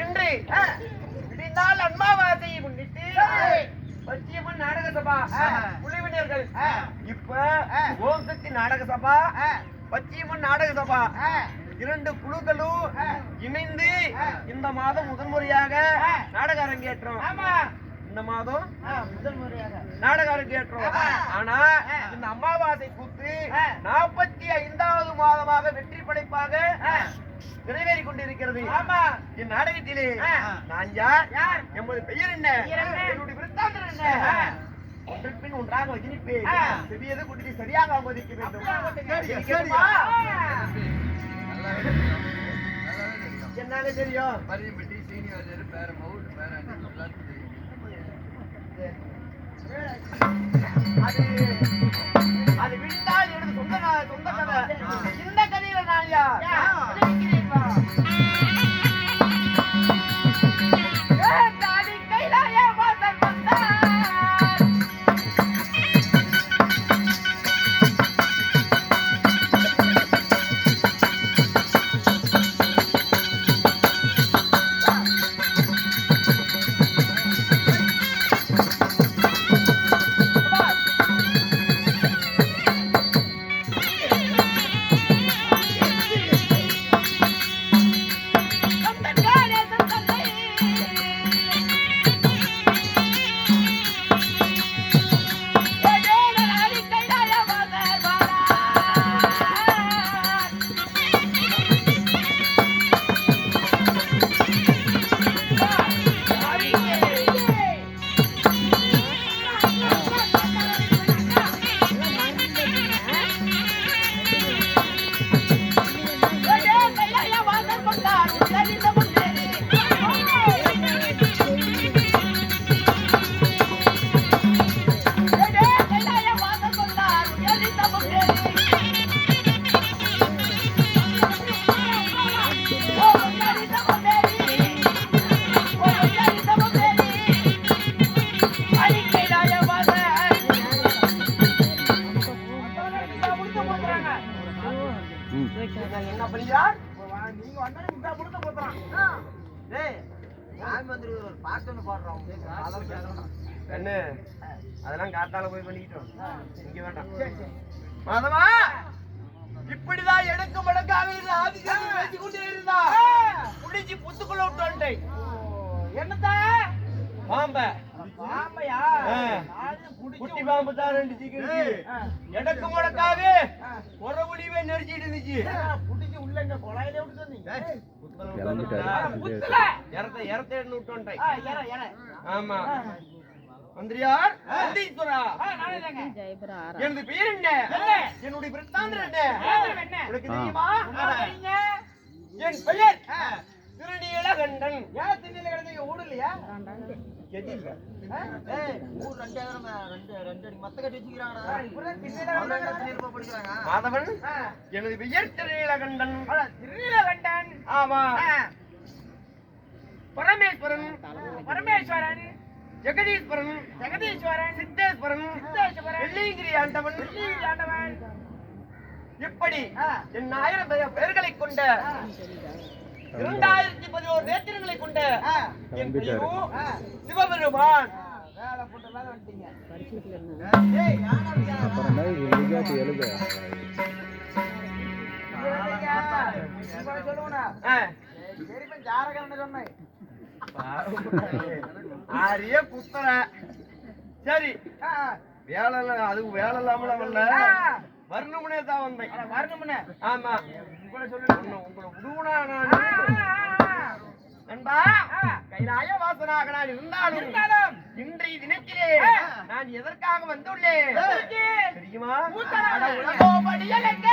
இன்று. விடிந்தால் அன்பாவாசையை முன்னிட்டு பச்சியம்மன் நாடக சபா குழுவினர்கள் இப்ப ஓம் சக்தி நாடக சபா பச்சியம்மன் நாடக சபா இரண்டு குழுக்களும் இணைந்து இந்த மாதம் முதல் முறையாக நாடக அரங்கேற்றம். இந்த மாதம் முதல் முறையாக. நாடக அரங்கேற்றம் ஆனா இந்த அமாவாசை கூத்து நாற்பத்தி ஐந்தாவது மாதமாக வெற்றி படைப்பாக நிறைவேறி கொண்டிருக்கிறது. ஆமா. என் நாடகத்திலே நான் யார்? எமது பெயர் என்ன? என்னுடைய விருத்தாந்தம் என்ன? ஒன்றாக வகிப்பேன். செவியது குட்டி சரியாக அவமதிக்க வேண்டும். என்னால தெரியும். மரியம்பட்டி சீனிவாசர் பேர மவுண்ட் பேர எல்லாத்தையும் தெரியும் அது அது விழுந்தால் எனது சொந்த சொந்த கதை. இந்த கதையில நான் இங்க வேண்டாம் மாதவா இப்படிதான் எடுக்க மடக்காக இருந்த ஆதிசேஷன் பேசிக் கொண்டே இருந்தா. புடிச்சு புத்துக்குள்ள விட்டு வந்துட்டேன். என்னத்தா? பாம்ப. ஆ. குட்டி பாம்பு தான் ரெண்டு சிக்கிடுச்சு எடக்கு முடக்காக ஒரு முடிவே நெரிச்சிட்டு இருந்துச்சு. புடிச்சு உள்ள இந்த குழாயில விட்டு ஆமா. மந்திரியார் எனது பேர் என்ன? என்னுடைய பிரித்தாந்தர் என்ன? உனக்கு தெரியுமா? என் பெயர் திருநீலகண்டன் ஏன் மாதவன் எனது பெயர் திருநீலகண்டன் திருநீலகண்டன் ஆமா. பரமேஸ்வரன். பரமேஸ்வரன். ஜெகதீஸ்வரன் ஜெகதீஸ்வரன் சித்தேஸ்வரன் சித்தேஸ்வரன். வெள்ளிங்கிரி ஆண்டவன். வெள்ளிங்கிரி ஆண்டவன். இப்படி என் ஆயிரம் பெய- பெயர்களை கொண்ட இரண்டாயிரத்தி பதினோரு நேத்திரங்களை கொண்ட என் பெயரும் சிவபெருமான். வேலை போட்டெல்லாம் வந்துட்டீங்க. ஆ. ஆரிய குத்தர சரி. வேலை அதுக்கு வேலை இல்லாமல வரல வரணும்னே தான் வந்தேன். வரணும்னே. ஆமா. உங்களை சொல்லி உங்களை விடுவனா நான் நண்பா கைலாய வாசனாக நான் இருந்தாலும் இன்றைய தினத்திலே நான் எதற்காக வந்துள்ளேன்? தெரியுமா? அட உலகோபடியலங்க.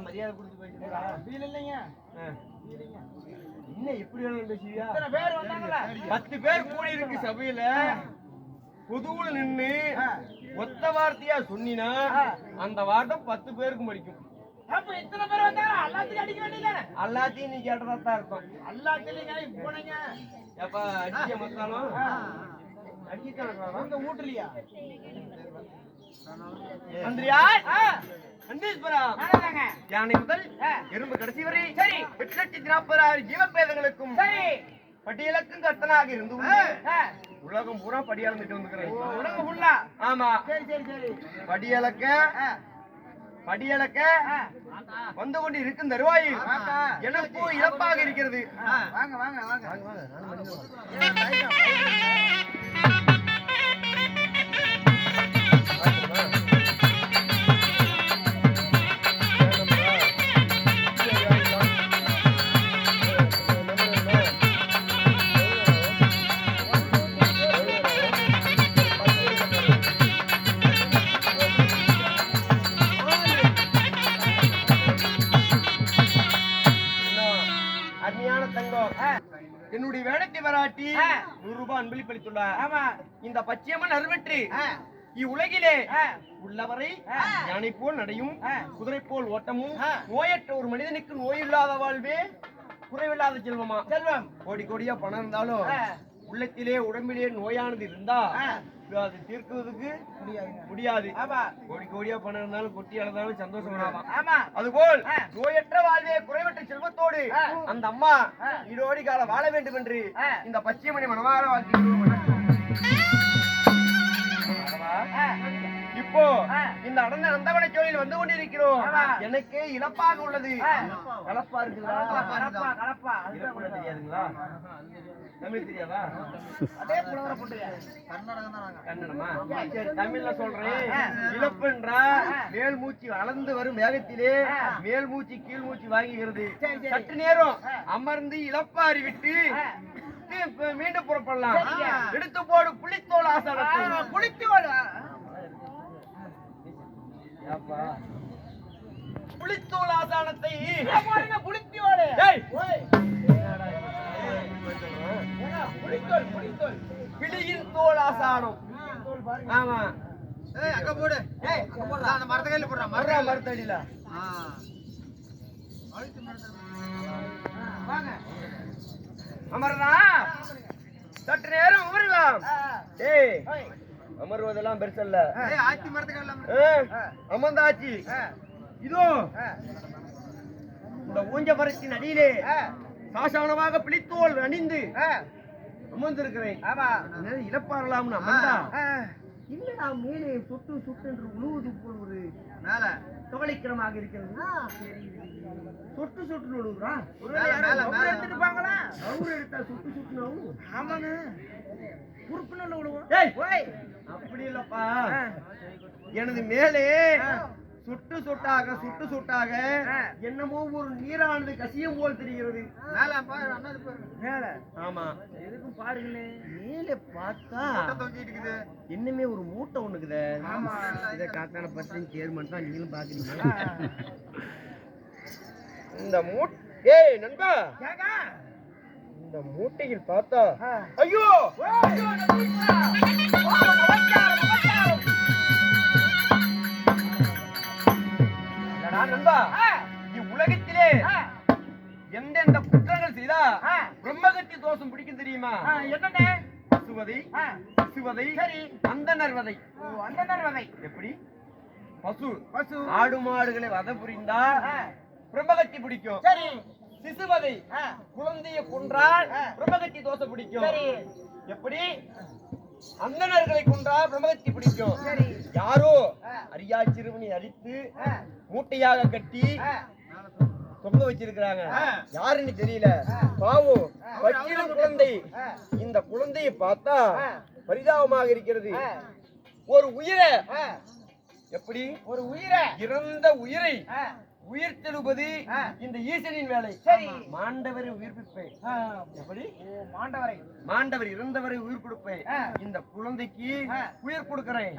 மரியாதை கொடுத்து பேசுறா ஃபீல் இல்லைங்க என்ன எப்படி வேணும் பேசுவியா இத்தனை பேர் வந்தாங்களா பத்து பேர் கூடி இருக்கு சபையில பொதுவுல நின்னு ஒத்த வார்த்தையா சொன்னினா அந்த வார்த்தை பத்து பேருக்கு மடிக்கும் அப்ப இத்தனை பேர் வந்தாங்க எல்லாத்தையும் அடிக்க வேண்டியதானே எல்லாத்தையும் நீ கேட்டதா தான் இருக்கும் எல்லாத்தையும் போனீங்க அடிக்க மத்தாலும் அடிக்க உங்க வீட்டுலயா யானை முதல் எறும்பு கடைசி வரை சரி. எட்டு லட்சத்தி நாற்பதாயிரம் ஜீவபேதங்களுக்கும் சரி. பட்டியலுக்கும் கர்த்தனாக இருந்து உலகம் பூரா படியாளந்துட்டு வந்துக்கிறேன் உலகம் ஃபுல்லா ஆமா. சரி சரி சரி. படியளக்க படியளக்க வந்து கொண்டு இருக்கும் தருவாயில் எனக்கும் இழப்பாக இருக்கிறது. வாங்க வாங்க வாங்க. என்னுடைய வேடத்தை வராட்டி நூறு ரூபாய் அன்பளிப்பளித்துள்ளார் ஆமா. இந்த பச்சையம்மன் அருவற்று. இவ்வுலகிலே உள்ளவரை யானை போல் நடையும் குதிரை போல் ஓட்டமும் நோயற்ற ஒரு மனிதனுக்கு நோயில்லாத வாழ்வே குறைவில்லாத செல்வமா? செல்வம். கோடி கோடியா பணம் இருந்தாலும் உள்ளத்திலே உடம்பிலே நோயானது இருந்தா அது தீர்க்குவதற்கு முடியாது. கோடி கோடியா பணம் இருந்தாலும் கொட்டி அளந்தாலும் சந்தோஷம் அதுபோல் நோயற்ற வாழ்வே குறைவற்ற செல்வத்தோடு அந்த அம்மா நீடோடி கால வாழ வேண்டும் என்று இந்த பச்சைமணி மனவார வாழ்க்கை இப்போ இந்த அடர்ந்த நந்தவன சோழில் வந்து கொண்டிருக்கிறோம். எனக்கு இழப்பாக உள்ளது. கலப்பா இருக்குதா? கலப்பா கலப்பா இழப்புல தெரியாதுங்களா? தமிழ் தெரியாதா? அதே புலவர போட்டுங்க கர்நாடகம் தான் கன்னடமா? சரி தமிழ்ல சொல்றேன். இழப்புன்றா? மேல் மூச்சு அளந்து வரும் வேகத்திலே மேல் மூச்சு கீழ் மூச்சு வாங்குகிறது சற்று நேரம் அமர்ந்து இழப்பாரி விட்டு மீண்டும் புறப்படலாம். எடுத்து போடு புளித்தோல் ஆசனத்தை குளித்து புளித்தோல் ஆசானத்தை. புளித்தோல். புளித்தோல் பிடியின் தோல் ஆசானம். ஆமா. ஏய் அங்க போடு. ஏய் அங்க போடு. அந்த மரத்த கையில போடுறா மர்றா மரத்தடியில. வாங்க. அமர்றா சற்று நேரம் அமரலாம் ஏய் அமர்வதெல்லாம் பெருசல்ல ஏய் ஆச்சி மரத்த கையில ஆ, அமர்ந்தாச்சு இதோ இந்த ஊஞ்ச மரத்தின் அடியிலே சாசானமாக பிடித்தோல் அணிந்து அமர்ந்திருக்கிறேன். இழப்பாரலாம்னு அமர்ந்தா? இல்லடா மேலே சுட்டு சுட்டு என்று உழுவது போல் ஒரு மேல. கவலைக்கிடமாக இருக்கிறது. சொட்டு சொட்டு உழுவுறா மேல மேல மேல. எடுத்துட்டு போங்களா அவரு எடுத்தா சுட்டு சுட்டு ஆமாங்க. குறுக்குன்னு விடுவோம் ஏய்! அப்படி இல்லப்பா. எனது மேலே சுட்டு சுட்டாக சுட்டு சுட்டாக என்னமோ ஒரு நீரானது கசியம் போல் தெரிகிறது. மேல ஆமா. எதுக்கும் பாருங்களே. மேலே பார்த்தா தொங்கிட்டு இருக்குது இன்னுமே ஒரு மூட்டை ஒண்ணுக்குதே ஆமா. இதை காத்தான பத்தி சேர்மன் தான் நீங்களும் பாக்குறீங்க. இந்த மூட் ஏய் நண்பா. இந்த மூட்டையில் பார்த்தா ஐயோ! நண்பா இவ்வுலகத்திலே எந்தெந்த குற்றங்கள் செய்தா பிரம்மகத்தி தோஷம் பிடிக்கும் தெரியுமா? என்னண்ணே? பசுவதை பசுவதை சரி. அந்தனர் வதை. அந்த நர்வதை எப்படி? பசு. பசு. ஆடு மாடுகளை வதை புரிந்தா பிரம்மகத்தி பிடிக்கும். சரி. சிசுவதை குழந்தைய கொன்றால் பிரம்மகத்தி தோஷம் பிடிக்கும். எப்படி? அந்தணர்களை கொன்றால் பிரம்மகத்தி பிடிக்கும். யாரோ அரியா சிறுவனை அடித்து மூட்டையாக கட்டி தொங்க வச்சிருக்கிறாங்க. யாருன்னு தெரியல. பாவம் பச்சிளம் குழந்தை. இந்த குழந்தையை பார்த்தா பரிதாபமாக இருக்கிறது. ஒரு உயிரை. எப்படி? ஒரு உயிரை. இறந்த உயிரை. உயிர்த்தெழுப்பது இந்த ஈசனின் வேலை. சரி. மாண்டவரை உயிர்ப்பிப்பேன். எப்படி? மாண்டவரை. மாண்டவர் இருந்தவரை உயிர் கொடுப்பேன். இந்த குழந்தைக்கு உயிர் கொடுக்கிறேன்.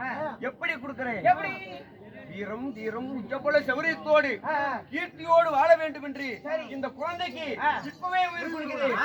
எப்படி கொடுக்கிறேன்? எப்படி? வீரம் தீரம் உச்சப்பல சௌரியத்தோடு கீர்த்தியோடு வாழ வேண்டும் என்று இந்த குழந்தைக்கு இப்பவே உயிர் கொடுக்கிறேன்.